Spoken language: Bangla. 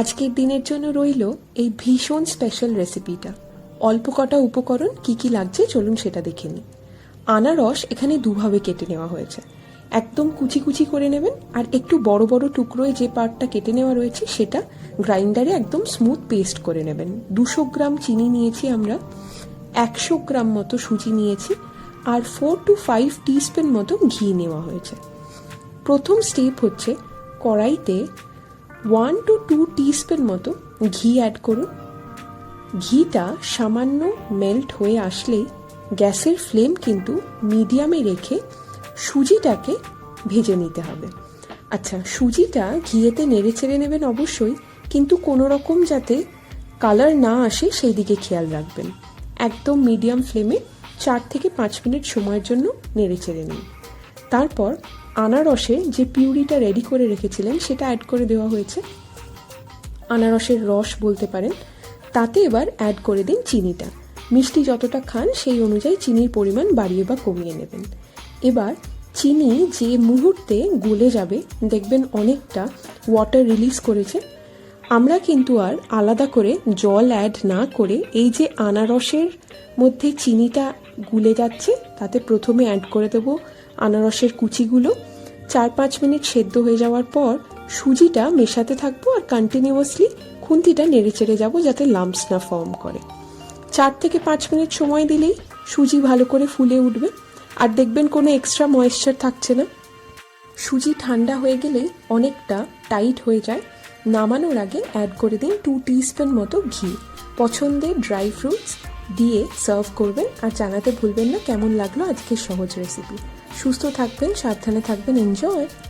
আজকের দিনের জন্য রইল এই ভীষণ স্পেশাল রেসিপিটা অল্প কটা উপকরণ কি কি লাগছে চলুন সেটা দেখে নিই। আনারস এখানে দুভাবে কেটে নেওয়া হয়েছে। একদম কুচি কুচি করে নেবেন আর একটু বড় বড় টুকরোয় যে পার্টটা কেটে নেওয়া রয়েছে সেটা গ্রাইন্ডারে একদম স্মুথ পেস্ট করে নেবেন। দুশো গ্রাম চিনি নিয়েছি আমরা, একশো গ্রাম মতো সুজি নিয়েছি আর ফোর টু ফাইভ টিস্পুন মতো ঘি নেওয়া হয়েছে। প্রথম স্টেপ হচ্ছে কড়াইতে ওয়ান টু টু টিস্পুন মতো ঘি অ্যাড করুন। ঘিটা সামান্য মেল্ট হয়ে আসলেই গ্যাসের ফ্লেম কিন্তু মিডিয়ামে রেখে সুজিটাকে ভেজে নিতে হবে। আচ্ছা সুজিটা ঘিয়েতে নেড়ে চেড়ে নেবেন অবশ্যই, কিন্তু কোনো রকম যাতে কালার না আসে সেই দিকে খেয়াল রাখবেন। একদম মিডিয়াম ফ্লেমে চার থেকে পাঁচ মিনিট সময়ের জন্য নেড়ে চেড়ে নিন। তারপর আনারসের যে পিউরিটা রেডি করে রেখেছিলেন, সেটা অ্যাড করে দেওয়া হয়েছে। আনারসের রস বলতে পারেন। তাতে এবার অ্যাড করে দিন চিনিটা। মিষ্টি যতটা খান, সেই অনুযায়ী চিনির পরিমাণ বাড়িয়ে বা কমিয়ে নেবেন। এবার চিনি যে মুহূর্তে গলে যাবে, দেখবেন অনেকটা ওয়াটার রিলিজ করেছে। আমরা কিন্তু আর আলাদা করে জল অ্যাড না করে এই যে আনারসের মধ্যে চিনিটা গুলে যাচ্ছে, তাতে প্রথমে অ্যাড করে দেবো আনারসের কুচিগুলো। চার পাঁচ মিনিট সেদ্ধ হয়ে যাওয়ার পর সুজিটা মেশাতে থাকব আর কন্টিনিউয়াসলি খুন্তিটা নেড়ে চেড়ে যাব যাতে লাম্পস না ফর্ম করে। চার থেকে পাঁচ মিনিট সময় দিলেই সুজি ভালো করে ফুলে উঠবে। আর দেখবেন কোনো এক্সট্রা ময়েশ্চার থাকছে না। সুজি ঠান্ডা হয়ে গেলে অনেকটা টাইট হয়ে যায়। নামানোর আগে অ্যাড করে দিন টু টিস্পুন মতো ঘি। পছন্দের ড্রাই ফ্রুটস দিয়ে সার্ভ করবেন আর জানাতে ভুলবেন না কেমন লাগল আজকের সহজ রেসিপি সুস্থ থাকবেন, সাবধানে থাকবেন এনজয়